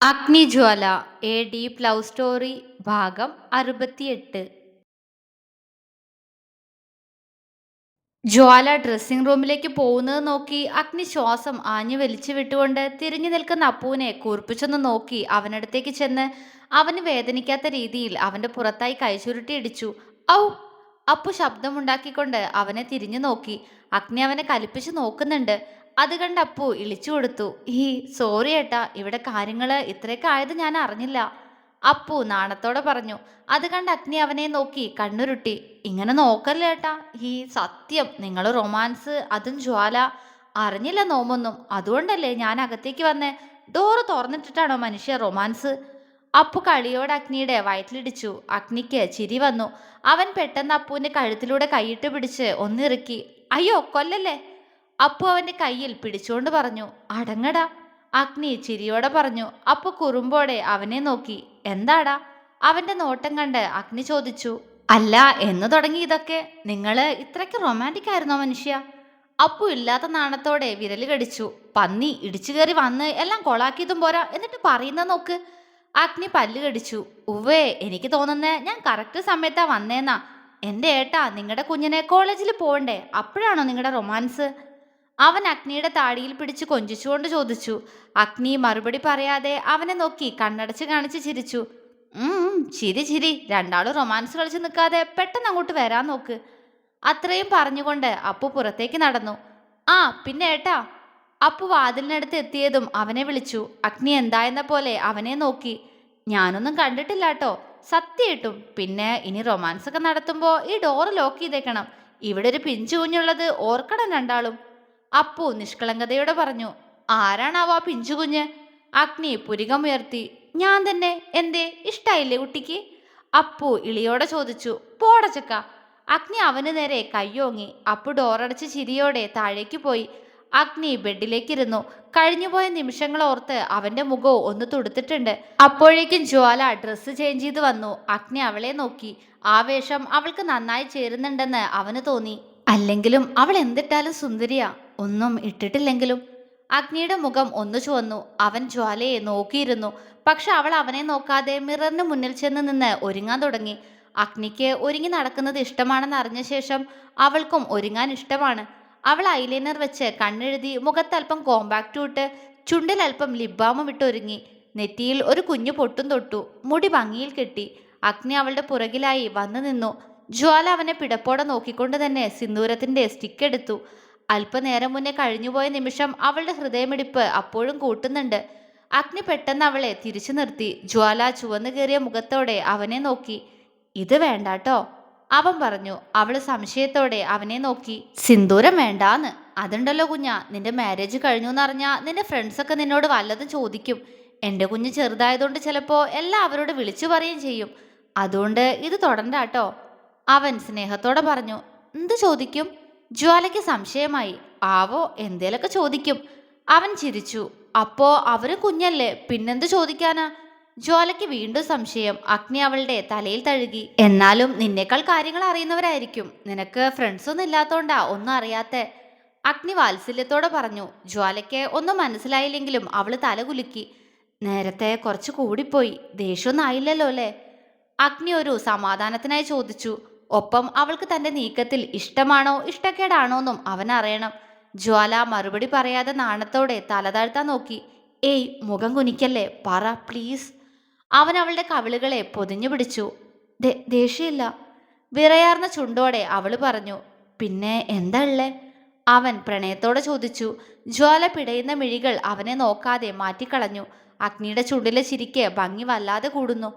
Agnijwala A deep love story ഭാഗം അറുപത്തിയെട്ട്. ജ്വാല dressing റൂമിലേക്ക് പോകുന്നത് നോക്കി അഗ്നി ശ്വാസം ആഞ്ഞു വലിച്ചു വിട്ടുകൊണ്ട് തിരിഞ്ഞു നിൽക്കുന്ന അപ്പുവിനെ കൂർപ്പിച്ചൊന്ന് നോക്കി അവനടുത്തേക്ക് ചെന്ന് അവന് വേദനിക്കാത്ത രീതിയിൽ അവന്റെ പുറത്തായി കൈചുരുട്ടി ഇടിച്ചു. ഔ! അപ്പു ശബ്ദമുണ്ടാക്കിക്കൊണ്ട് അവനെ തിരിഞ്ഞു നോക്കി. അഗ്നി അവനെ കലിപ്പിച്ച് നോക്കുന്നുണ്ട്. അത് കണ്ട് അപ്പു ഇളിച്ചു കൊടുത്തു. ഈ സോറി ഏട്ടാ ഇവിടെ കാര്യങ്ങൾ ഇത്രയൊക്കെ ആയത് ഞാൻ അറിഞ്ഞില്ല. അപ്പു നാണത്തോടെ പറഞ്ഞു. അത് കണ്ട് അഗ്നി അവനെ നോക്കി കണ്ണുരുട്ടി. ഇങ്ങനെ നോക്കല്ലേ ഏട്ടാ? ഈ സത്യം നിങ്ങൾ റൊമാൻസ് അതും ജ്വാല. അറിഞ്ഞില്ല നോമൊന്നും. അതുകൊണ്ടല്ലേ ഞാൻ അകത്തേക്ക് വന്നേ? ഡോറ് തുറന്നിട്ടിട്ടാണോ മനുഷ്യ റൊമാൻസ്? അപ്പു കളിയോടെ അഗ്നിയുടെ വയറ്റിലിടിച്ചു. അഗ്നിക്ക് ചിരി വന്നു. അവൻ പെട്ടെന്ന് അപ്പുവിന്റെ കഴുത്തിലൂടെ കൈയിട്ട് പിടിച്ച് ഒന്നിറുക്കി. അയ്യോ കൊല്ലല്ലേ? അപ്പു അവന്റെ കയ്യിൽ പിടിച്ചുകൊണ്ട് പറഞ്ഞു അടങ്ങടാ. അഗ്നി ചിരിയോടെ പറഞ്ഞു അപ്പു കുറുമ്പോടെ അവനെ നോക്കി. എന്താടാ? അവന്റെ നോട്ടം കണ്ട് അഗ്നി ചോദിച്ചു അല്ല എന്ന് തുടങ്ങി ഇതൊക്കെ. നിങ്ങൾ ഇത്രയ്ക്ക് റൊമാന്റിക് ആയിരുന്നോ മനുഷ്യ? അപ്പു ഇല്ലാത്ത നാണത്തോടെ വിരൽ കടിച്ചു പന്നി ഇടിച്ചു കയറി വന്ന് എല്ലാം കൊളാക്കിയതും പോരാ. എന്നിട്ട് പറയുന്ന നോക്ക്. അഗ്നി പല്ല് കടിച്ചു ഉവ്വേ എനിക്ക് തോന്നുന്നത് ഞാൻ കറക്റ്റ് സമയത്താ വന്നേന്നാ. എന്റെ ഏട്ടാ നിങ്ങളുടെ കുഞ്ഞിനെ കോളേജിൽ പോകണ്ടേ. അപ്പോഴാണോ നിങ്ങളുടെ റൊമാൻസ് അവൻ അഗ്നിയുടെ താടിയിൽ പിടിച്ച് കൊഞ്ചിച്ചുകൊണ്ട് ചോദിച്ചു അഗ്നി മറുപടി പറയാതെ അവനെ നോക്കി കണ്ണടച്ച് കാണിച്ച് ചിരിച്ചു. ചിരി ചിരി. രണ്ടാളും റൊമാൻസ് കളിച്ച് നിൽക്കാതെ പെട്ടെന്ന് അങ്ങോട്ട് വരാൻ നോക്ക്. അത്രയും പറഞ്ഞുകൊണ്ട് അപ്പു പുറത്തേക്ക് നടന്നു. ആ പിന്നെ ഏട്ടാ. അപ്പു വാതിലിനടുത്ത് എത്തിയതും അവനെ വിളിച്ചു. അഗ്നി എന്തായെന്ന പോലെ അവനെ നോക്കി. ഞാനൊന്നും കണ്ടിട്ടില്ല കേട്ടോ സത്യമായിട്ടും പിന്നെ ഇനി റൊമാൻസ് ഒക്കെ നടത്തുമ്പോൾ ഈ ഡോറ് ലോക്ക് ചെയ്തേക്കണം. ഇവിടെ ഒരു പിഞ്ചു കുഞ്ഞുള്ളത് ഓർക്കണം രണ്ടാളും. അപ്പു നിഷ്കളങ്കതയോടെ പറഞ്ഞു ആരാണാവോ പിഞ്ചുകുഞ്ഞ് പിഞ്ചു കുഞ്ഞ്? അഗ്നി പുരികമുയർത്തി ഞാൻ തന്നെ എന്തേ ഇഷ്ടായില്ലേ കുട്ടിക്ക്? അപ്പു ഇളിയോടെ ചോദിച്ചു പോടച്ചക്ക അഗ്നി അവന് നേരെ കയ്യോങ്ങി അപ്പു ഡോറടച്ച് ചിരിയോടെ താഴേക്ക് പോയി. അഗ്നി ബെഡിലേക്കിരുന്നു. കഴിഞ്ഞുപോയ നിമിഷങ്ങൾ ഓർത്ത് അവന്റെ മുഖവും ഒന്ന് തുടുത്തിട്ടുണ്ട്. അപ്പോഴേക്കും ജ്വാല ഡ്രസ്സ് ചേഞ്ച് ചെയ്ത് വന്നു. അഗ്നി അവളെ നോക്കി. ആ വേഷം അവൾക്ക് നന്നായി ചേരുന്നുണ്ടെന്ന് അവന് തോന്നി. അല്ലെങ്കിലും അവൾ എന്തിട്ടാലും സുന്ദരിയാ. ഒന്നും ഇട്ടിട്ടില്ലെങ്കിലും അഗ്നിയുടെ മുഖം ഒന്നു ചുവന്നു. അവൻ ജ്വാലയെ നോക്കിയിരുന്നു. പക്ഷെ അവൾ അവനെ നോക്കാതെ മിററിന് മുന്നിൽ ചെന്ന് നിന്ന് ഒരുങ്ങാൻ തുടങ്ങി. അഗ്നിക്ക് ഒരുങ്ങി നടക്കുന്നത് ഇഷ്ടമാണെന്ന് അറിഞ്ഞ ശേഷം അവൾക്കും ഒരുങ്ങാൻ ഇഷ്ടമാണ്. അവൾ ഐലൈനർ വെച്ച് കണ്ണെഴുതി മുഖത്തല്പം കോമ്പാക്റ്റ് ഇട്ട് ചുണ്ടിലൽപ്പം അല്പം ലിബാമും ഇട്ടൊരുങ്ങി നെറ്റിയിൽ ഒരു കുഞ്ഞു പൊട്ടും തൊട്ടു. മുടി ഭംഗിയിൽ കെട്ടി. അഗ്നി അവളുടെ പുറകിലായി വന്നു നിന്നു. ജ്വാല അവനെ പിടപ്പോടെ നോക്കിക്കൊണ്ട് തന്നെ സിന്ദൂരത്തിന്റെ സ്റ്റിക്ക് എടുത്തു. അല്പനേരം മുന്നേ കഴിഞ്ഞുപോയ നിമിഷം അവളുടെ ഹൃദയമിടിപ്പ് അപ്പോഴും കൂട്ടുന്നുണ്ട്. അഗ്നി പെട്ടെന്ന് അവളെ തിരിച്ചു നിർത്തി. ജ്വാല ചുവന്നു കയറിയ മുഖത്തോടെ അവനെ നോക്കി. ഇത് വേണ്ടാട്ടോ അവൻ പറഞ്ഞു. അവൾ സംശയത്തോടെ അവനെ നോക്കി. സിന്ദൂരം വേണ്ടാന്ന്. അതുണ്ടല്ലോ കുഞ്ഞ. നിന്റെ മാരേജ് കഴിഞ്ഞു എന്നറിഞ്ഞാ നിന്റെ ഫ്രണ്ട്സൊക്കെ നിന്നോട് വല്ലതും ചോദിക്കും. എന്റെ കുഞ്ഞ് ചെറുതായതുകൊണ്ട് ചിലപ്പോ എല്ലാം അവരോട് വിളിച്ചു പറയുകയും ചെയ്യും. അതുകൊണ്ട് ഇത് തുടണ്ടാട്ടോ. അവൻ സ്നേഹത്തോടെ പറഞ്ഞു. എന്ത് ചോദിക്കും? ജ്വാലയ്ക്ക് സംശയമായി ആവോ എന്തേലൊക്കെ ചോദിക്കും. അവൻ ചിരിച്ചു. അപ്പോ അവർ കുഞ്ഞല്ലേ പിന്നെന്ത് ചോദിക്കാനാ? ജ്വാലയ്ക്ക് വീണ്ടും സംശയം. അഗ്നി അവളുടെ തലയിൽ തഴുകി. എന്നാലും നിന്നേക്കാൾ കാര്യങ്ങൾ അറിയുന്നവരായിരിക്കും. നിനക്ക് ഫ്രണ്ട്സൊന്നും ഇല്ലാത്തോണ്ടാ ഒന്നും അറിയാത്തെ. അഗ്നി വാത്സല്യത്തോടെ പറഞ്ഞു. ജ്വാലയ്ക്ക് ഒന്നും മനസ്സിലായില്ലെങ്കിലും അവൾ തല കുലുക്കി. നേരത്തെ കുറച്ച് കൂടിപ്പോയി. ദേഷ്യമൊന്നും ആയില്ലല്ലോ അല്ലേ? അഗ്നി ഒരു സമാധാനത്തിനായി ചോദിച്ചു. ഒപ്പം അവൾക്ക് തന്റെ നീക്കത്തിൽ ഇഷ്ടമാണോ ഇഷ്ടക്കേടാണോ എന്നും അവൻ അറിയണം ജ്വാല മറുപടി പറയാതെ നാണത്തോടെ തലതാഴ്ത്താൻ നോക്കി. ഏയ് മുഖം കുനിക്കല്ലേ പറ പ്ലീസ്. അവൻ അവളുടെ കവിളുകളെ പൊതിഞ്ഞു പിടിച്ചു. ദേഷ്യമില്ല. വിറയാർന്ന ചുണ്ടോടെ അവൾ പറഞ്ഞു പിന്നെ എന്താ ഉള്ളേ? അവൻ പ്രണയത്തോടെ ചോദിച്ചു. ജ്വാല പിടയുന്ന മിഴികൾ അവനെ നോക്കാതെ മാറ്റിക്കളഞ്ഞു. അഗ്നിയുടെ ചുണ്ടിലെ ചിരിക്ക് ഭംഗി വല്ലാതെ കൂടുന്നു.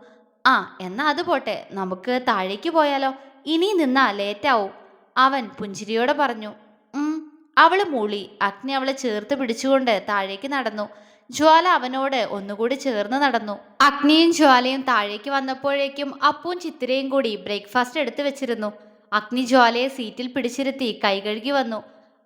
ആ എന്നാ അത് പോട്ടെ നമുക്ക് താഴേക്ക് പോയാലോ. ഇനി നിന്നാ ലേറ്റാവും. അവൻ പുഞ്ചിരിയോടെ പറഞ്ഞു ഉം. അവൾ മൂളി. അഗ്നി അവളെ ചേർത്ത് പിടിച്ചുകൊണ്ട് താഴേക്ക് നടന്നു. ജ്വാല അവനോട് ഒന്നുകൂടി ചേർന്ന് നടന്നു. അഗ്നിയും ജ്വാലയും താഴേക്ക് വന്നപ്പോഴേക്കും അപ്പും ചിത്തിരയും കൂടി ബ്രേക്ക്ഫാസ്റ്റ് എടുത്തു വെച്ചിരുന്നു. അഗ്നി ജ്വാലയെ സീറ്റിൽ പിടിച്ചിരുത്തി കൈകഴുകി വന്നു.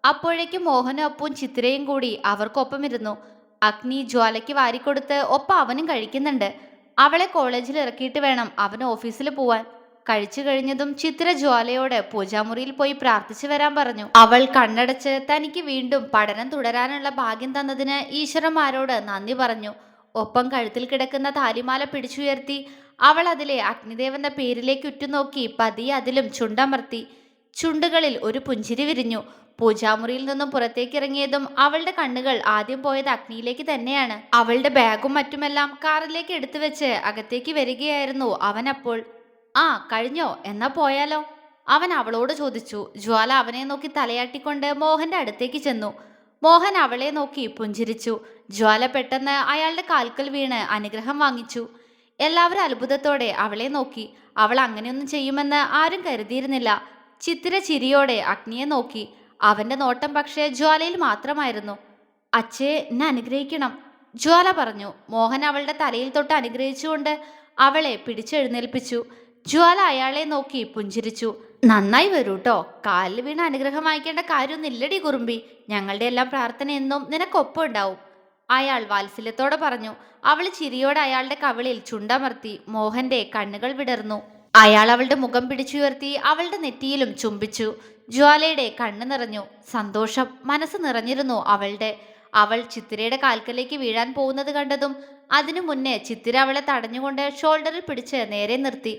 അപ്പോഴേക്കും മോഹനും അപ്പും ചിത്രയും കൂടി അവർക്കൊപ്പം ഇരുന്നു അഗ്നി ജ്വാലയ്ക്ക് വാരിക്കൊടുത്ത് ഒപ്പം അവനും കഴിക്കുന്നുണ്ട്. അവളെ കോളേജിൽ ഇറക്കിയിട്ട് വേണം അവന് ഓഫീസിൽ പോവാൻ. കഴിച്ചു കഴിഞ്ഞതും ചിത്ര ജ്വാലയോട് പൂജാമുറിയിൽ പോയി പ്രാർത്ഥിച്ചു വരാൻ പറഞ്ഞു. അവൾ കണ്ണടച്ച് തനിക്ക് വീണ്ടും പഠനം തുടരാനുള്ള ഭാഗ്യം തന്നതിന് ഈശ്വരന്മാരോട് നന്ദി പറഞ്ഞു. ഒപ്പം കഴുത്തിൽ കിടക്കുന്ന താലിമാല പിടിച്ചുയർത്തി അവൾ അതിലെ അഗ്നിദേവന്റെ പേരിലേക്ക് ഉറ്റുനോക്കി പതിയെ അതിലും ചുണ്ടമർത്തി. ചുണ്ടുകളിൽ ഒരു പുഞ്ചിരി വിരിഞ്ഞു. പൂജാമുറിയിൽ നിന്നും പുറത്തേക്കിറങ്ങിയതും അവളുടെ കണ്ണുകൾ ആദ്യം പോയത് അഗ്നിയിലേക്ക് തന്നെയാണ്. അവളുടെ ബാഗും മറ്റുമെല്ലാം കാറിലേക്ക് എടുത്തു വെച്ച് അകത്തേക്ക് വരികയായിരുന്നു അവനപ്പോൾ ആ കഴിഞ്ഞോ എന്നാ പോയാലോ? അവൻ അവളോട് ചോദിച്ചു. ജ്വാല അവനെ നോക്കി തലയാട്ടിക്കൊണ്ട് മോഹന്റെ അടുത്തേക്ക് ചെന്നു. മോഹൻ അവളെ നോക്കി പുഞ്ചിരിച്ചു. ജ്വാല പെട്ടെന്ന് അയാളുടെ കാൽക്കൽ വീണ് അനുഗ്രഹം വാങ്ങിച്ചു. എല്ലാവരും അത്ഭുതത്തോടെ അവളെ നോക്കി. അവൾ അങ്ങനെയൊന്നും ചെയ്യുമെന്ന് ആരും കരുതിയിരുന്നില്ല. ചിത്തിര ചിരിയോടെ അഗ്നിയെ നോക്കി. അവന്റെ നോട്ടം പക്ഷേ ജ്വാലയിൽ മാത്രമായിരുന്നു. അച്ഛേ എന്നെ അനുഗ്രഹിക്കണം. ജ്വാല പറഞ്ഞു. മോഹൻ അവളുടെ തലയിൽ തൊട്ട് അനുഗ്രഹിച്ചുകൊണ്ട് അവളെ പിടിച്ചെഴുന്നേൽപ്പിച്ചു. ജ്വാല അയാളെ നോക്കി പുഞ്ചിരിച്ചു. നന്നായി വരൂ കേട്ടോ കാലിൽ വീണ് അനുഗ്രഹം വായിക്കേണ്ട കാര്യമൊന്നുമില്ലടി കുറുമ്പി. ഞങ്ങളുടെ എല്ലാം പ്രാർത്ഥന എന്നും നിനക്കൊപ്പം ഉണ്ടാവും. അയാൾ വാത്സല്യത്തോടെ പറഞ്ഞു. അവൾ ചിരിയോടെ അയാളുടെ കവിളിൽ ചുണ്ടമർത്തി മോഹന്റെ കണ്ണുകൾ വിടർന്നു. അയാൾ അവളുടെ മുഖം പിടിച്ചുയർത്തി അവളുടെ നെറ്റിയിലും ചുംബിച്ചു. ജ്വാലയുടെ കണ്ണു നിറഞ്ഞു. സന്തോഷം മനസ്സ് നിറഞ്ഞിരുന്നു അവളുടെ. അവൾ ചിത്തിരയുടെ കാൽക്കലേക്ക് വീഴാൻ പോകുന്നത് കണ്ടതും അതിനു മുന്നേ ചിത്തിര അവളെ തടഞ്ഞുകൊണ്ട് ഷോൾഡറിൽ പിടിച്ച് നേരെ നിർത്തി.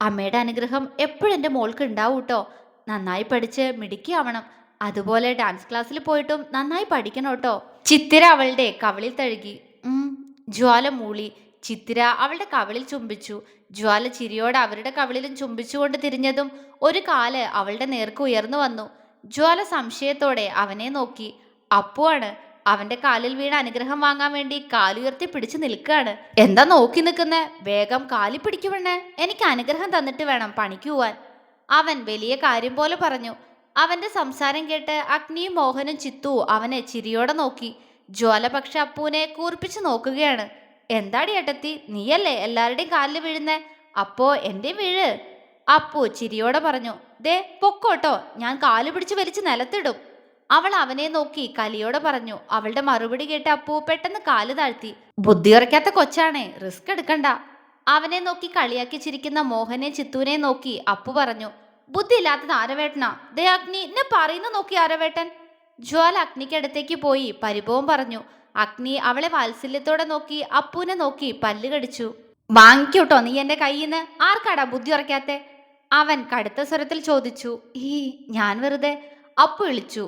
അമ്മയുടെ അനുഗ്രഹം എപ്പോഴും എന്റെ മോൾക്ക് ഉണ്ടാവും കേട്ടോ നന്നായി പഠിച്ച് മിടുക്കിയാവണം. അതുപോലെ ഡാൻസ് ക്ലാസ്സിൽ പോയിട്ടും നന്നായി പഠിക്കണം കേട്ടോ ചിത്തിര അവളുടെ കവളിൽ തഴുകി. ജ്വാല മൂളി. ചിത്തിര അവളുടെ കവളിൽ ചുംബിച്ചു. ജ്വാല ചിരിയോടെ അവരുടെ കവളിലും ചുംബിച്ചുകൊണ്ട് തിരിഞ്ഞതും ഒരു കാൽ അവളുടെ നേർക്ക് ഉയർന്നു വന്നു. ജ്വാല സംശയത്തോടെ അവനെ നോക്കി. അപ്പുവാണ്. അവന്റെ കാലിൽ വീണ് അനുഗ്രഹം വാങ്ങാൻ വേണ്ടി കാലുയർത്തി പിടിച്ചു നിൽക്കുകയാണ്. എന്താ നോക്കി നിൽക്കുന്നെ? വേഗം കാലി പിടിക്കുവണ്ണേ എനിക്ക് അനുഗ്രഹം തന്നിട്ട് വേണം പണിക്ക് പോവാൻ. അവൻ വലിയ കാര്യം പോലെ പറഞ്ഞു. അവന്റെ സംസാരം കേട്ട് അഗ്നിയും മോഹനും ചിത്തു അവനെ ചിരിയോടെ നോക്കി. ജ്വാല പക്ഷെ അപ്പുവിനെ കൂർപ്പിച്ചു നോക്കുകയാണ്. എന്താടി ഏട്ടത്തി? നീയല്ലേ എല്ലാവരുടെയും കാലിൽ വീഴുന്നേ? അപ്പോ എന്റെ വീഴ്. അപ്പു ചിരിയോടെ പറഞ്ഞു. ദേ പൊക്കോട്ടോ. ഞാൻ കാൽ പിടിച്ച് വലിച്ച് നിലത്തിടും. അവൾ അവനെ നോക്കി കലിയോടെ പറഞ്ഞു അവളുടെ മറുപടി കേട്ട് അപ്പൂ പെട്ടെന്ന് കാൽ താഴ്ത്തി ബുദ്ധി ഉറയ്ക്കാത്ത കൊച്ചാണേ റിസ്ക് എടുക്കണ്ട. അവനെ നോക്കി കളിയാക്കി ചിരിക്കുന്ന മോഹനെ ചിത്തുവിനെ നോക്കി അപ്പു പറഞ്ഞു ബുദ്ധി ഇല്ലാത്തത് ആരവേട്ടനാ? ദേ അഗ്നി എന്നെ പറയുന്ന നോക്കി ആരവേട്ടൻ. ജ്വാല അഗ്നിക്കടുത്തേക്ക് പോയി പരിഭവം പറഞ്ഞു അഗ്നി അവളെ വാത്സല്യത്തോടെ നോക്കി അപ്പുവിനെ നോക്കി പല്ല് കടിച്ചു വാങ്ങിക്കൂട്ടോ നീ എന്റെ കയ്യിൽ നിന്ന് ആർക്കാടാ ബുദ്ധി ഉറയ്ക്കാത്തെ? അവൻ കടുത്ത സ്വരത്തിൽ ചോദിച്ചു ഈ ഞാൻ വെറുതെ അപ്പു വിളിച്ചു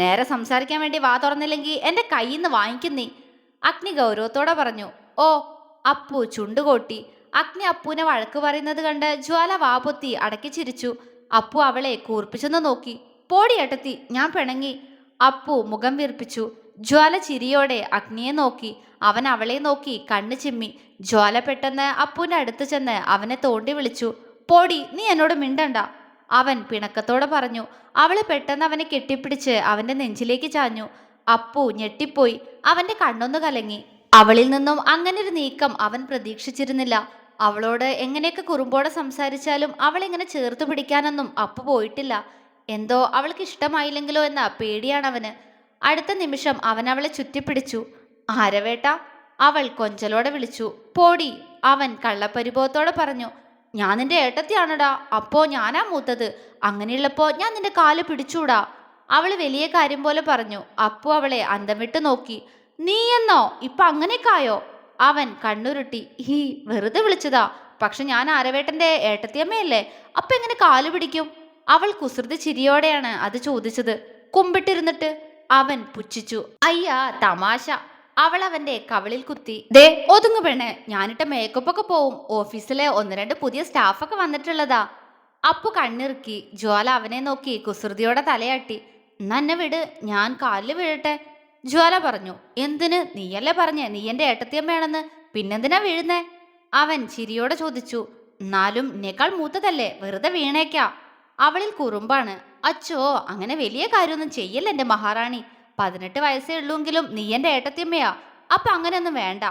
നേരെ സംസാരിക്കാൻ വേണ്ടി വാ തുറന്നില്ലെങ്കിൽ എന്റെ കയ്യിൽ നിന്ന് വാങ്ങിക്കുന്നേ. അഗ്നി ഗൗരവത്തോടെ പറഞ്ഞു ഓ അപ്പു ചുണ്ടുകൊട്ടി അഗ്നി അപ്പുവിനെ വഴക്ക് പറയുന്നത് കണ്ട് ജ്വാല വാപൊത്തി അടക്കി ചിരിച്ചു. അപ്പു അവളെ കൂർപ്പിച്ചെന്ന് നോക്കി. പോടി ഞാൻ പിണങ്ങി. അപ്പു മുഖം വീർപ്പിച്ചു. ജ്വാല ചിരിയോടെ അഗ്നിയെ നോക്കി. അവൻ അവളെ നോക്കി കണ്ണു ചിമ്മി. ജ്വാല പെട്ടെന്ന് അപ്പുവിന്റെ അടുത്ത് ചെന്ന് അവനെ തോണ്ടി വിളിച്ചു. പോടി നീ എന്നോട് മിണ്ടണ്ട. അവൻ പിണക്കത്തോടെ പറഞ്ഞു അവൾ പെട്ടെന്ന് അവനെ കെട്ടിപ്പിടിച്ച് അവന്റെ നെഞ്ചിലേക്ക് ചാഞ്ഞു. അപ്പു ഞെട്ടിപ്പോയി. അവന്റെ കണ്ണൊന്നു കലങ്ങി. അവളിൽ നിന്നും അങ്ങനൊരു നീക്കം അവൻ പ്രതീക്ഷിച്ചിരുന്നില്ല. അവളോട് എങ്ങനെയൊക്കെ കുറുമ്പോടെ സംസാരിച്ചാലും അവളിങ്ങനെ ചേർത്ത് പിടിക്കാനൊന്നും അപ്പു പോയിട്ടില്ല. എന്തോ അവൾക്ക് ഇഷ്ടമായില്ലെങ്കിലോ എന്ന പേടിയാണ് അവന് അടുത്ത നിമിഷം അവൻ അവളെ ചുറ്റിപ്പിടിച്ചു. ആരവേട്ട? അവൾ കൊഞ്ചലോടെ വിളിച്ചു. പോടി അവൻ കള്ളപ്പരിഭവത്തോടെ പറഞ്ഞു. ഞാൻ നിന്റെ ഏട്ടത്തിയാണടാ. അപ്പോ ഞാനാ മൂത്തത്. അങ്ങനെയുള്ളപ്പോ ഞാൻ നിന്റെ കാൽ പിടിച്ചൂടാ. അവൾ വലിയ കാര്യം പോലെ പറഞ്ഞു. അപ്പു അവളെ അന്തം വിട്ട് നോക്കി. നീ എന്നോ? ഇപ്പൊ അങ്ങനെയൊക്കായോ അവൻ കണ്ണുരുട്ടി. ഹീ വെറുതെ വിളിച്ചതാ. പക്ഷെ ഞാൻ ആരവേട്ടന്റെ ഏട്ടത്തിയമ്മയല്ലേ. അപ്പൊ എങ്ങനെ കാൽ പിടിക്കും? അവൾ കുസൃതി ചിരിയോടെയാണ് അത് ചോദിച്ചത്. കുമ്പിട്ടിരുന്നിട്ട് അവൻ പുച്ഛിച്ചു. അയ്യാ തമാശ. അവൾ അവന്റെ കവളിൽ കുത്തി ദേ ഒതുങ്ങു പെണ്ണെ ഞാനിട്ട മേക്കപ്പ് ഒക്കെ പോവും. ഓഫീസിലെ ഒന്ന് രണ്ട് പുതിയ സ്റ്റാഫൊക്കെ വന്നിട്ടുള്ളതാ. അപ്പു കണ്ണിറുക്കി ജ്വാല അവനെ നോക്കി കുസൃതിയോടെ തലയാട്ടി നന്നെ വിട് ഞാൻ കാലിൽ വീഴട്ടെ. ജ്വാല പറഞ്ഞു എന്തിന്? നീയല്ലേ പറഞ്ഞേ നീ എന്റെ ഏട്ടത്തിയമ്മയാണെന്ന് പിന്നെന്തിനാ വീഴുന്നേ? അവൻ ചിരിയോടെ ചോദിച്ചു എന്നാലും എന്നേക്കാൾ മൂത്തതല്ലേ വെറുതെ വീണേക്കാ. അവളിൽ കുറുമ്പാണ് അച്ചോ അങ്ങനെ വലിയ കാര്യമൊന്നും ചെയ്യല്ല എന്റെ മഹാറാണി. പതിനെട്ട് വയസ്സേ ഉള്ളൂങ്കിലും നീ എന്റെ ഏട്ടത്തിയമ്മയാ. അപ്പൊ അങ്ങനെയൊന്നും വേണ്ട.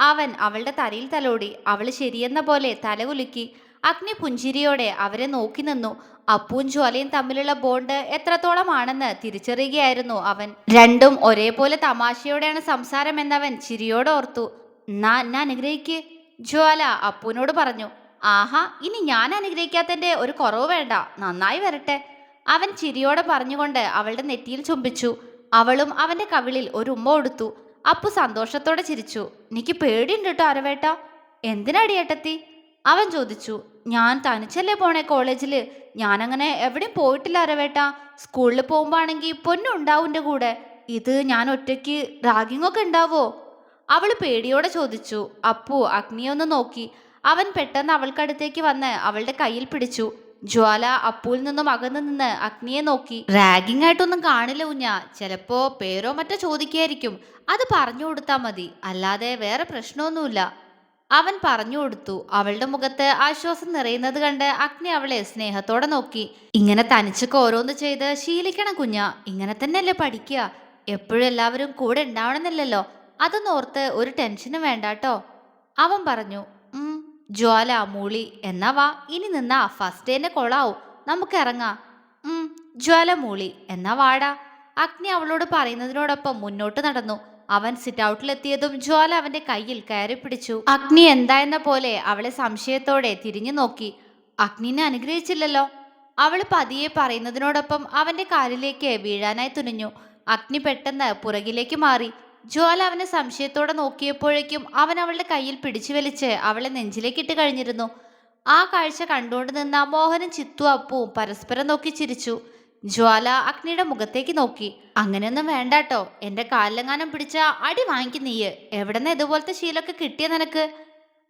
അവൻ അവളുടെ തലയിൽ തലോടി അവൾ ശരിയെന്ന പോലെ തലകുലുക്കി അഗ്നി പുഞ്ചിരിയോടെ അവരെ നോക്കി നിന്നു. അപ്പുവും ജ്വാലയും തമ്മിലുള്ള ബോണ്ട് എത്രത്തോളമാണെന്ന് തിരിച്ചറിയുകയായിരുന്നു അവൻ. രണ്ടും ഒരേപോലെ തമാശയോടെയാണ് സംസാരം എന്നവൻ ചിരിയോടെ ഓർത്തു. നാ എന്നെ അനുഗ്രഹിക്ക് ജ്വാല അപ്പുവിനോട് പറഞ്ഞു. ആഹാ ഇനി ഞാൻ അനുഗ്രഹിക്കാത്തതിന്റെ ഒരു കുറവ് വേണ്ട. നന്നായി വരട്ടെ. അവൻ ചിരിയോടെ പറഞ്ഞുകൊണ്ട് അവളുടെ നെറ്റിയിൽ ചുംബിച്ചു. അവളും അവന്റെ കവിളിൽ ഒരു ഉമ്മ കൊടുത്തു. അപ്പു സന്തോഷത്തോടെ ചിരിച്ചു. എനിക്ക് പേടിയുണ്ട് കേട്ടോ അരവേട്ട. എന്തിനാടി അവൻ ചോദിച്ചു. ഞാൻ തനിച്ചല്ലേ പോണേ കോളേജിൽ ഞാനങ്ങനെ എവിടെയും പോയിട്ടില്ല അരവേട്ട. സ്കൂളിൽ പോകുമ്പോഴാണെങ്കിൽ പൊന്നും ഉണ്ടാവും എന്റെ കൂടെ. ഇത് ഞാൻ ഒറ്റയ്ക്ക് റാഗിങ് ഒക്കെ ഉണ്ടാവോ? അവൾ പേടിയോടെ ചോദിച്ചു. അപ്പു അഗ്നിയൊന്ന് നോക്കി. അവൻ പെട്ടെന്ന് അവൾക്കടുത്തേക്ക് വന്ന് അവളുടെ കയ്യിൽ പിടിച്ചു. ജ്വാല അപ്പുവിൽ നിന്നും അകന്നു നിന്ന് അഗ്നിയെ നോക്കി. റാഗിംഗ് ആയിട്ടൊന്നും കാണില്ല കുഞ്ഞ ചിലപ്പോ പേരോ മറ്റോ ചോദിക്കായിരിക്കും. അത് പറഞ്ഞു കൊടുത്താ മതി. അല്ലാതെ വേറെ പ്രശ്നമൊന്നുമില്ല. അവൻ പറഞ്ഞു കൊടുത്തു. അവളുടെ മുഖത്ത് ആശ്വാസം നിറയുന്നത് കണ്ട് അഗ്നി അവളെ സ്നേഹത്തോടെ നോക്കി. ഇങ്ങനെ തനിച്ചൊക്കെ ഓരോന്ന് ചെയ്ത് ശീലിക്കണം കുഞ്ഞ. ഇങ്ങനെ തന്നെയല്ലേ പഠിക്കുക എപ്പോഴും എല്ലാവരും കൂടെ ഉണ്ടാവണമെന്നില്ലല്ലോ. അതൊന്നും ഓർത്ത് ഒരു ടെൻഷനും വേണ്ട കേട്ടോ അവൻ പറഞ്ഞു. "ഉം, ജ്വാല മൂളി എന്നാ വാ. ഇനി നിന്നാ ഫസ്റ്റ് ഡേന്റെ കൊളാവും. നമുക്ക് ഇറങ്ങാം. ഉം, ജ്വാല മൂളി എന്നാ വാടാ. അഗ്നി അവളോട് പറയുന്നതിനോടൊപ്പം മുന്നോട്ട് നടന്നു. അവൻ സിറ്റ് ഔട്ടിലെത്തിയതും ജ്വാല അവന്റെ കയ്യിൽ കയറി പിടിച്ചു. അഗ്നി എന്താ എന്ന പോലെ അവളെ സംശയത്തോടെ തിരിഞ്ഞു നോക്കി. അഗ്നിനെ അനുഗ്രഹിച്ചില്ലല്ലോ. അവൾ പതിയെ പറയുന്നതിനോടൊപ്പം അവന്റെ കാലിലേക്ക് വീഴാനായി തുനിഞ്ഞു. അഗ്നി പെട്ടെന്ന് പുറകിലേക്ക് മാറി. ജ്വാല അവനെ സംശയത്തോടെ നോക്കിയപ്പോഴേക്കും അവൻ അവളുടെ കയ്യിൽ പിടിച്ചു വലിച്ച് അവളെ നെഞ്ചിലേക്ക് ഇട്ട് കഴിഞ്ഞിരുന്നു. ആ കാഴ്ച കണ്ടുകൊണ്ട് നിന്ന മോഹനും ചിത്തു അപ്പുവും പരസ്പരം നോക്കി ചിരിച്ചു. ജ്വാല അഗ്നിയുടെ മുഖത്തേക്ക് നോക്കി. അങ്ങനെയൊന്നും വേണ്ടാട്ടോ. എന്റെ കാലിലെങ്ങാനും പിടിച്ച അടി വാങ്ങിക്കും നീയ്. എവിടെന്ന് ഇതുപോലത്തെ ശീലൊക്കെ കിട്ടിയ നിനക്ക്?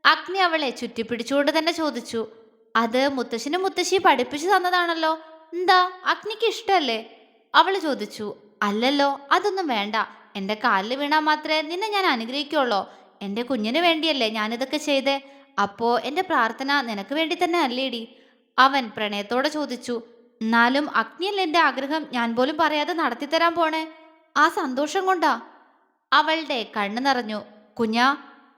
അഗ്നി അവളെ ചുറ്റിപ്പിടിച്ചുകൊണ്ട് തന്നെ ചോദിച്ചു. അത് മുത്തശ്ശിനും മുത്തശ്ശി പഠിപ്പിച്ചു തന്നതാണല്ലോ. എന്താ? അഗ്നിക്ക് ഇഷ്ടല്ലേ? അവൾ ചോദിച്ചു. അല്ലല്ലോ. അതൊന്നും വേണ്ട. എന്റെ കാലിൽ വീണാൽ മാത്രമേ നിന്നെ ഞാൻ അനുഗ്രഹിക്കുള്ളൂ. എന്റെ കുഞ്ഞിന് വേണ്ടിയല്ലേ ഞാനിതൊക്കെ ചെയ്തേ. അപ്പോ എന്റെ പ്രാർത്ഥന നിനക്ക് വേണ്ടി തന്നെ അല്ലേടി? അവൻ പ്രണയത്തോടെ ചോദിച്ചു എന്നാലും അഗ്നിയല്ലേ എന്റെ ആഗ്രഹം ഞാൻ പോലും പറയാതെ നടത്തിത്തരാൻ പോണേ? ആ സന്തോഷം കൊണ്ടാ? അവളുടെ കണ്ണു നിറഞ്ഞു. കുഞ്ഞാ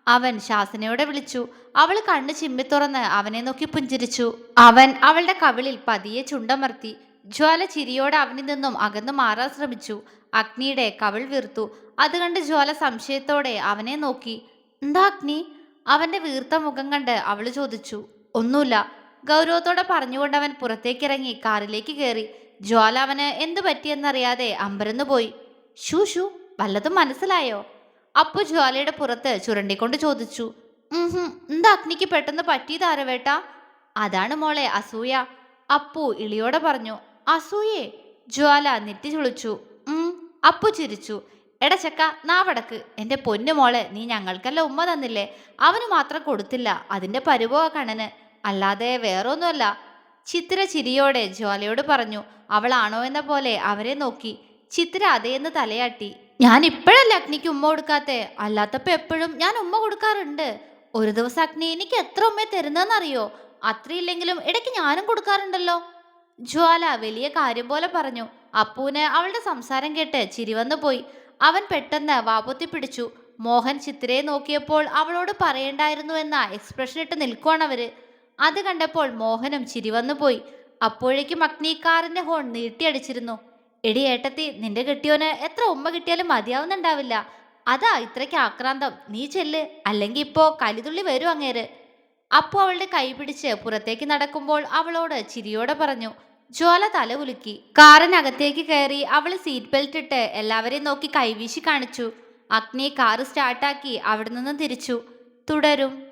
അവൻ ശാസനയോടെ വിളിച്ചു. അവൾ കണ്ണ് ചിമ്മി തുറന്ന് അവനെ നോക്കി പുഞ്ചിരിച്ചു. അവൻ അവളുടെ കവിളിൽ പതിയെ ചുണ്ടമർത്തി ജ്വാല ചിരിയോടെ അവനിൽ നിന്നും അകന്നു മാറാൻ ശ്രമിച്ചു. അഗ്നിയുടെ കവിൾ വീർത്തു. അത് കണ്ട് ജ്വാല സംശയത്തോടെ അവനെ നോക്കി. എന്താ അഗ്നി? അവന്റെ വീർത്ത മുഖം കണ്ട് അവൾ ചോദിച്ചു. ഒന്നുമില്ല. ഗൗരവത്തോടെ പറഞ്ഞുകൊണ്ട് അവൻ പുറത്തേക്കിറങ്ങി കാറിലേക്ക് കയറി. ജ്വാല അവന് എന്തു പറ്റിയെന്നറിയാതെ അമ്പരന്നു പോയി ഷൂ ഷൂ വല്ലതും മനസ്സിലായോ? അപ്പു ജ്വാലയുടെ പുറത്ത് ചുരണ്ടിക്കൊണ്ട് ചോദിച്ചു. "ഉം ഹും, എന്താ അഗ്നിക്ക് പെട്ടെന്ന് പറ്റിയതാരവേട്ടാ അതാണ് മോളെ അസൂയ. അപ്പു ഇളിയോടെ പറഞ്ഞു. അസൂയേ ജ്വാല നെറ്റി ചുളിച്ചു. അപ്പു ചിരിച്ചു. എടാ ചക്ക നാവടക്ക് എന്റെ പൊന്നു മോളെ നീ ഞങ്ങൾക്കല്ല ഉമ്മ തന്നില്ലേ? അവന് മാത്രം കൊടുത്തില്ല. അതിന്റെ പരുവോ കണന് അല്ലാതെ വേറൊന്നുമല്ല. ചിത്ര ചിരിയോടെ ജ്വാലയോട് പറഞ്ഞു അവളാണോ എന്ന പോലെ അവരെ നോക്കി. ചിത്ര അതേന്ന് തലയാട്ടി. ഞാൻ ഇപ്പോഴല്ല അഗ്നിക്ക് ഉമ്മ കൊടുക്കാത്തേ. അല്ലാത്തപ്പോ എപ്പോഴും ഞാൻ ഉമ്മ കൊടുക്കാറുണ്ട്. ഒരു ദിവസം അഗ്നി എനിക്ക് എത്ര ഉമ്മയെ തരുന്നതെന്നറിയോ? അത്രയില്ലെങ്കിലും ഇടയ്ക്ക് ഞാനും കൊടുക്കാറുണ്ടല്ലോ. ജ്വാല വലിയ കാര്യം പോലെ പറഞ്ഞു. അപ്പൂന് അവളുടെ സംസാരം കേട്ട് ചിരിവന്നു പോയി. അവൻ പെട്ടെന്ന് വാപൊത്തി പിടിച്ചു. മോഹൻ ചിത്രയെ നോക്കിയപ്പോൾ അവളോട് പറയണ്ടായിരുന്നു എന്ന എക്സ്പ്രഷൻ ഇട്ട് നിൽക്കുവാണവര് അത് കണ്ടപ്പോൾ മോഹനും ചിരിവന്നു പോയി. അപ്പോഴേക്കും അഗ്നി കാറിന്റെ ഹോൺ നീട്ടിയടിച്ചിരുന്നു. എടി ഏട്ടത്തി നിന്റെ കെട്ടിയോന് എത്ര ഉമ്മ കിട്ടിയാലും മതിയാവുന്നുണ്ടാവില്ല. അതാ ഇത്രയ്ക്ക് ആക്രാന്തം. നീ ചെല്ല്. അല്ലെങ്കിൽ ഇപ്പോ കലിതുള്ളി വരും അങ്ങേര്. അപ്പോ അവളുടെ കൈ പിടിച്ച് പുറത്തേക്ക് നടക്കുമ്പോൾ അവളോട് ചിരിയോടെ പറഞ്ഞു ജ്വാല തല ഉലുക്കി. കാറിനകത്തേക്ക് കയറി അവൾ സീറ്റ് ബെൽറ്റ് ഇട്ട് എല്ലാവരെയും നോക്കി കൈവീശി കാണിച്ചു. അഗ്നി കാറ് സ്റ്റാർട്ടാക്കി അവിടെ നിന്ന് തിരിച്ചു. തുടരും.